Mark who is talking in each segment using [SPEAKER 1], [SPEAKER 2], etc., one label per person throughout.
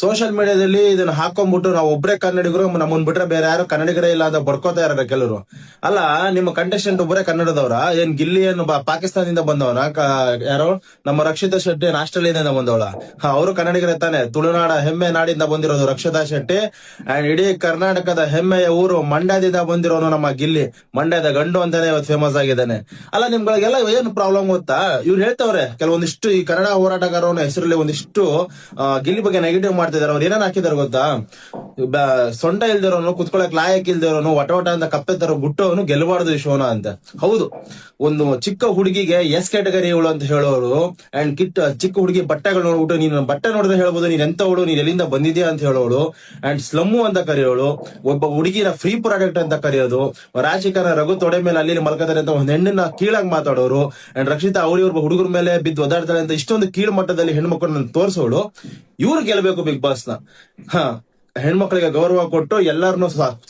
[SPEAKER 1] Social ಮೀಡಿಯಾದಲ್ಲಿ ಇದನ್ನ ಹಾಕೊಂಡ್ಬಿಟ್ಟು ನಾವು ಒಬ್ಬರೇ ಕನ್ನಡಿಗರು, ನಮ್ಮನ್ ಬಿಟ್ರೆ ಬೇರೆ ಯಾರು ಕನ್ನಡಿಗರೇ ಇಲ್ಲ ಅಂತ ಬಡ್ಕೋತಾ ಇದಾರೆ ಕೆಲವರು ಅಲ್ಲ, ನಿಮ್ಮ ಕಂಟೆಸ್ಟೆಂಟ್ ಒಬ್ಬರೇ ಕನ್ನಡದವ್ರ, ಏನ್ ಗಿಲ್ಲಿ ಏನು ಪಾಕಿಸ್ತಾನದಿಂದ ಬಂದವನ ಯಾರೋ? ನಮ್ಮ ರಕ್ಷಿತಾ ಶೆಟ್ಟಿ ಏನ್ ಆಸ್ಟ್ರೇಲಿಯಾದಿಂದ ಬಂದವಳ? ಅವರು ಕನ್ನಡಿಗರೇ ತಾನೆ. ತುಳುನಾಡ ಹೆಮ್ಮೆ ನಾಡಿಂದ ಬಂದಿರೋದು ರಕ್ಷಿತಾ ಶೆಟ್ಟಿ. ಅಂಡ್ ಇಡೀ ಕರ್ನಾಟಕದ ಹೆಮ್ಮೆಯ ಊರು ಮಂಡ್ಯದಿಂದ ಬಂದಿರೋನು ನಮ್ಮ ಗಿಲ್ಲಿ. ಮಂಡ್ಯದ ಗಂಡು ಅಂತಾನೆ ಇವತ್ತು ಫೇಮಸ್ ಆಗಿದ್ದಾನೆ. ಅಲ್ಲ, ನಿಮ್ಗಳಿಗೆಲ್ಲ ಏನು ಪ್ರಾಬ್ಲಮ್ ಗೊತ್ತಾ? ಇವ್ರು ಹೇಳ್ತವ್ರೆ, ಕೆಲವೊಂದಿಷ್ಟು ಈ ಕನ್ನಡ ಹೋರಾಟಗಾರನ ಹೆಸರಲ್ಲಿ ಒಂದಿಷ್ಟು ಗಿಲ್ಲಿ ಬಗ್ಗೆ ನೆಗೆಟಿವ್ ಮಾಡ್ತಿದಾರೆ, ಅವ್ರು ಏನೇನ್ ಹಾಕಿದಾರೆ ಗೊತ್ತಾ? ಸೊಂಟ ಇಲ್ದಿರೋನು, ಕುತ್ಕೊಳಕ್ ಲಾಯಕ್ ಇಲ್ದಿರೋನು, ವಟ ವಟ ಅಂತ ಕಪ್ಪೆ ತರ ಗುಟ್ಟವನು ಗೆಲ್ಲಬಾರ್ದು ಈ ಶೋನ ಅಂತ. ಹೌದು. ಒಂದು ಚಿಕ್ಕ ಹುಡುಗಿಗೆ ಎಸ್ ಕ್ಯಾಟಗರಿ ಇವಳು ಅಂತ ಹೇಳೋರು ಅಂಡ್ ಕಿಟ್, ಚಿಕ್ಕ ಹುಡುಗಿ ಬಟ್ಟೆಗಳು ನೋಡ್ಬಿಟ್ಟು, ನೀನು ಬಟ್ಟೆ ನೋಡಿದ್ರೆ ಹೇಳ್ಬೋದು, ನೀನ್ ಎಂತವಳು ನೀನ್ ಎಲ್ಲಿಂದ ಬಂದಿದ್ಯಾ ಅಂತ ಹೇಳೋಳು ಅಂಡ್ ಸ್ಲಮ್ಮು ಅಂತ ಕರೆಯೋಳು, ಒಬ್ಬ ಹುಡುಗಿನ ಫ್ರೀ ಪ್ರಾಡಕ್ಟ್ ಅಂತ ಕರೆಯೋದು ರಾಜಕೀಯ ರಘು ತೊಡೆ ಮೇಲೆ ಅಲ್ಲಿ ಮಲ್ಕೋತಾರೆ ಅಂತ ಒಂದು ಹೆಣ್ಣನ್ನ ಕೀಳಾಗಿ ಮಾತಾಡೋರು ಅಂಡ್ ರಕ್ಷಿತಾ ಅವಳಿ ಒಬ್ಬ ಹುಡುಗರ ಮೇಲೆ ಬಿದ್ದು ಒದಾಡ್ತಾರೆ ಅಂತ ಇಷ್ಟೊಂದು ಕೀಳು ಮಟ್ಟದಲ್ಲಿ ಹೆಣ್ಮಕ್ಳನ್ನ ತೋರಿಸೋಳು, ಇವ್ರು ಗೆಲ್ಬೇಕು ಬಿಗ್ ಬಾಸ್ನ. ಹೆಣ್ಮಕ್ಳಿಗೆ ಗೌರವ ಕೊಟ್ಟು ಎಲ್ಲಾರನು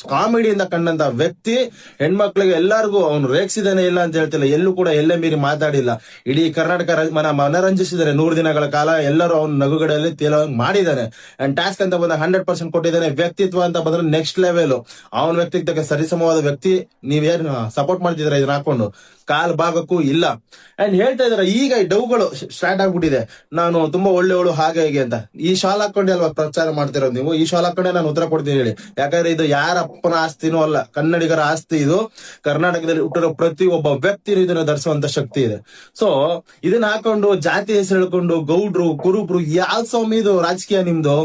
[SPEAKER 1] ಕಾಮಿಡಿಯಿಂದ ಕಂಡಂತ ವ್ಯಕ್ತಿ ಹೆಣ್ಮಕ್ಳಿಗೆ ಎಲ್ಲಾರ್ಗು ಅವನು ರೇಗಿಸಿದಾನೆ ಇಲ್ಲ ಅಂತ ಹೇಳ್ತಿಲ್ಲ. ಎಲ್ಲೂ ಕೂಡ ಎಲ್ಲೇ ಮೀರಿ ಮಾತಾಡಿಲ್ಲ. ಇಡೀ ಕರ್ನಾಟಕ ಮನ, ಮನರಂಜಿಸಿದ್ದಾರೆ. ನೂರು ದಿನಗಳ ಕಾಲ ಎಲ್ಲರೂ ಅವನ ನಗುಗಡೆಯಲ್ಲಿ ತೇಲ ಮಾಡಿದ್ದಾನೆ. ಅಂಡ್ ಟಾಸ್ಕ್ ಅಂತ ಬಂದ ಹಂಡ್ರೆಡ್ ಪರ್ಸೆಂಟ್ ಕೊಟ್ಟಿದ್ದಾನೆ. ವ್ಯಕ್ತಿತ್ವ ಅಂತ ಬಂದ್ರೆ ನೆಕ್ಸ್ಟ್ ಲೆವೆಲ್ ಅವನ ವ್ಯಕ್ತಿತ್ವಕ್ಕೆ ಸರಿಸಮವಾದ ವ್ಯಕ್ತಿ ನೀವೇನು ಸಪೋರ್ಟ್ ಮಾಡ್ತಿದ್ರೆ ಇದನ್ನ ಹಾಕೊಂಡು. ಕಾಲ್ ಭಾಗಕ್ಕೂ ಇಲ್ಲ. ಅಂಡ್ ಹೇಳ್ತಾ ಇದಾರೆ, ಈಗ ಈ ಡೌಗಳು ಸ್ಟಾರ್ಟ್ ಆಗ್ಬಿಟ್ಟಿದೆ. ನಾನು ತುಂಬಾ ಒಳ್ಳೆಯವಳು, ಹಾಗೆ ಹೇಗೆ ಅಂತ. ಈ ಶಾಲ್ ಹಾಕೊಂಡೆ ಅಲ್ವಾ ಪ್ರಚಾರ ಮಾಡ್ತಿರೋದು ನೀವು? ಈ ಶಾಲ್ ಹಾಕೊಂಡೆ ನಾನು ಉತ್ತರ ಕೊಡ್ತೀನಿ ಹೇಳಿ. ಯಾಕಂದ್ರೆ ಇದು ಯಾರ ಅಪ್ಪನ ಆಸ್ತಿನೂ ಅಲ್ಲ, ಕನ್ನಡಿಗರ ಆಸ್ತಿ ಇದು. ಕರ್ನಾಟಕದಲ್ಲಿ ಹುಟ್ಟಿರೋ ಪ್ರತಿ ಒಬ್ಬ ವ್ಯಕ್ತಿನೂ ಇದನ್ನ ಧರಿಸುವಂತ ಶಕ್ತಿ ಇದೆ. ಸೊ ಇದನ್ನ ಹಾಕೊಂಡು ಜಾತಿ ಹೆಸರು ಹೇಳ್ಕೊಂಡು ಗೌಡ್ರು, ಕುರುಬ್ರು ಯಾವ ಸ್ವಾಮಿ ಇದು ರಾಜಕೀಯ ನಿಮ್ದು?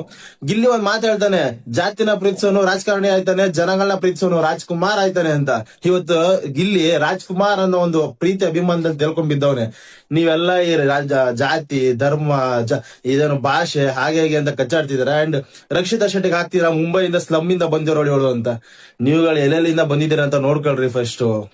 [SPEAKER 1] ಗಿಲ್ಲಿ ಒಂದ್ ಮಾತಾಡ್ತಾನೆ, ಜಾತಿನ ಪ್ರೀತಿಸೋನು ರಾಜಕಾರಣಿ ಆಯ್ತಾನೆ, ಜನಗಳನ್ನ ಪ್ರೀತಿಸೋನು ರಾಜ್ಕುಮಾರ್ ಆಯ್ತಾನೆ ಅಂತ. ಇವತ್ತು ಗಿಲ್ಲಿ ರಾಜ್ಕುಮಾರ್ ಅನ್ನೋ ಒಂದು ಪ್ರೀತಿ ಅಭಿಮಾನದಲ್ಲಿ ತಿಳ್ಕೊಂಡ್ಬಿದ್ದವನೆ. ನೀವೆಲ್ಲ ಈ ಜಾತಿ, ಧರ್ಮ, ಜ ಇದೇನು ಭಾಷೆ ಹಾಗೆ ಹೇಗೆ ಅಂತ ಕಚ್ಚಾಡ್ತಿದಾರೆ. ಅಂಡ್ ರಕ್ಷಿತಾ ಶೆಟ್ಟಿಗೆ ಹಾಕ್ತೀರಾ, ಮುಂಬೈಯಿಂದ ಸ್ಲಮ್ ಇಂದ ಬಂದಿರೋಳು ಅಂತ. ನೀವುಗಳು ಎಲ್ಲೆಲ್ಲಿಂದ ಬಂದಿದ್ದೀರಾ ಅಂತ ನೋಡ್ಕೊಳ್ರಿ ಫಸ್ಟ್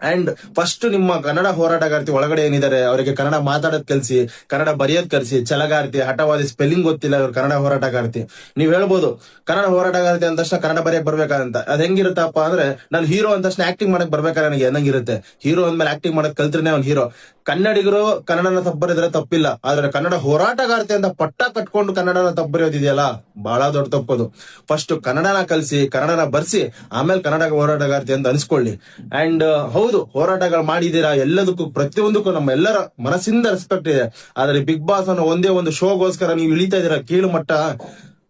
[SPEAKER 1] ಅಂಡ್ ಫಸ್ಟ್ ನಿಮ್ಮ ಕನ್ನಡ ಹೋರಾಟಗಾರ್ತಿ ಒಳಗಡೆ ಏನಿದ್ದಾರೆ? ಅವರಿಗೆ ಕನ್ನಡ ಮಾತಾಡೋದ್ ಕಲ್ಸಿ, ಕನ್ನಡ ಬರೆಯೋದ್ ಕಲ್ಸಿ ಚಲಗಾರ್ತಿ ಹಠವಾದಿ ಸ್ಪೆಲ್ಲಿಂಗ್ ಗೊತ್ತಿಲ್ಲ ಇವ್ರು ಕನ್ನಡ ಹೋರಾಟಗಾರ್ತಿ. ನೀವ್ ಹೇಳ್ಬೋದು, ಕನ್ನಡ ಹೋರಾಟಗಾರ್ತಿ ಅಂದ ತಕ್ಷಣ ಕನ್ನಡ ಬರೆಯಕ್ ಬರ್ಬೇಕಂತ ಅದ್ ಹೆಂಗಿರುತ್ತಪ್ಪ ಅಂದ್ರೆ, ನಾನು ಹೀರೋ ಅಂದ ತಕ್ಷಣ ಆಕ್ಟಿಂಗ್ ಮಾಡಕ್ ಬರ್ಬೇಕಾದ್ರೆ ನನಗೆ ಅನ್ನಂಗಿರುತ್ತೆ ಹೀರೋ ಅಂದ್ಮೇಲೆ ಆಕ್ಟಿಂಗ್ ಮಾಡಕ್ ಕಲ್ತ್ರೆ ಅವ್ನ್ ಹೀರೋ ಕನ್ನಡಿಗರು ಕನ್ನಡನ ತಪ್ಪರಿದ್ರೆ ತಪ್ಪಿಲ್ಲ. ಆದ್ರೆ ಕನ್ನಡ ಹೋರಾಟಗಾರ್ತಿ ಅಂತ ಪಟ್ಟ ಕಟ್ಕೊಂಡು ಕನ್ನಡನ ತಪ್ಪರಿಯೋದಿದೆಯಲ್ಲ? ಬಹಳ ದೊಡ್ಡ ತಪ್ಪದು. ಫಸ್ಟ್ ಕನ್ನಡನ ಕಲ್ಸಿ, ಕನ್ನಡನ ಬರ್ಸಿ, ಆಮೇಲೆ ಕನ್ನಡ ಹೋರಾಟಗಾರ್ತಿ ಅಂತ ಅನ್ಸ್ಕೊಳ್ಳಿ. ಅಂಡ್ ಹೌದು, ಹೋರಾಟಗಳು ಮಾಡಿದೀರಾ ಎಲ್ಲದಕ್ಕೂ, ಪ್ರತಿಯೊಂದಕ್ಕೂ ನಮ್ಮ ಎಲ್ಲರ ಮನಸ್ಸಿಂದ ರೆಸ್ಪೆಕ್ಟ್ ಇದೆ. ಆದ್ರೆ ಬಿಗ್ ಬಾಸ್ ಅನ್ನೋ ಒಂದೇ ಒಂದು ಶೋಗೋಸ್ಕರ ನೀವು ಇಳಿತಾ ಇದೀರಾ ಕೀಳು ಮಟ್ಟ.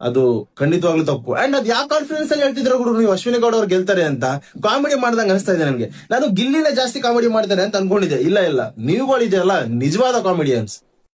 [SPEAKER 1] ಅದು ಖಂಡಿತವಾಗ್ಲೂ ತಪ್ಪು. ಅಂಡ್ ಅದ್ ಯಾವ ಕಾನ್ಫಿಡೆನ್ಸ್ ಅಲ್ಲಿ ಹೇಳ್ತಿದ್ರು ಗುರು ನೀವು? ಅಶ್ವಿನಿ ಗೌಡ ಅವ್ರು ಗೆಲ್ತಾರೆ ಅಂತ. ಕಾಮಿಡಿ ಮಾಡ್ದಂಗ ಅನಿಸ್ತಾ ಇದೆ ನನಗೆ. ನಾನು ಗಿಲ್ಲಿನ ಜಾಸ್ತಿ ಕಾಮಿಡಿ ಮಾಡ್ತಾರೆ ಅಂತ ಅನ್ಕೊಂಡಿದ್ದೆ. ಇಲ್ಲ ಇಲ್ಲ. ನೀವುಗಳಿದೆಯಲ್ಲ, ನಿಜವಾದ ಕಾಮಿಡಿಯನ್ಸ್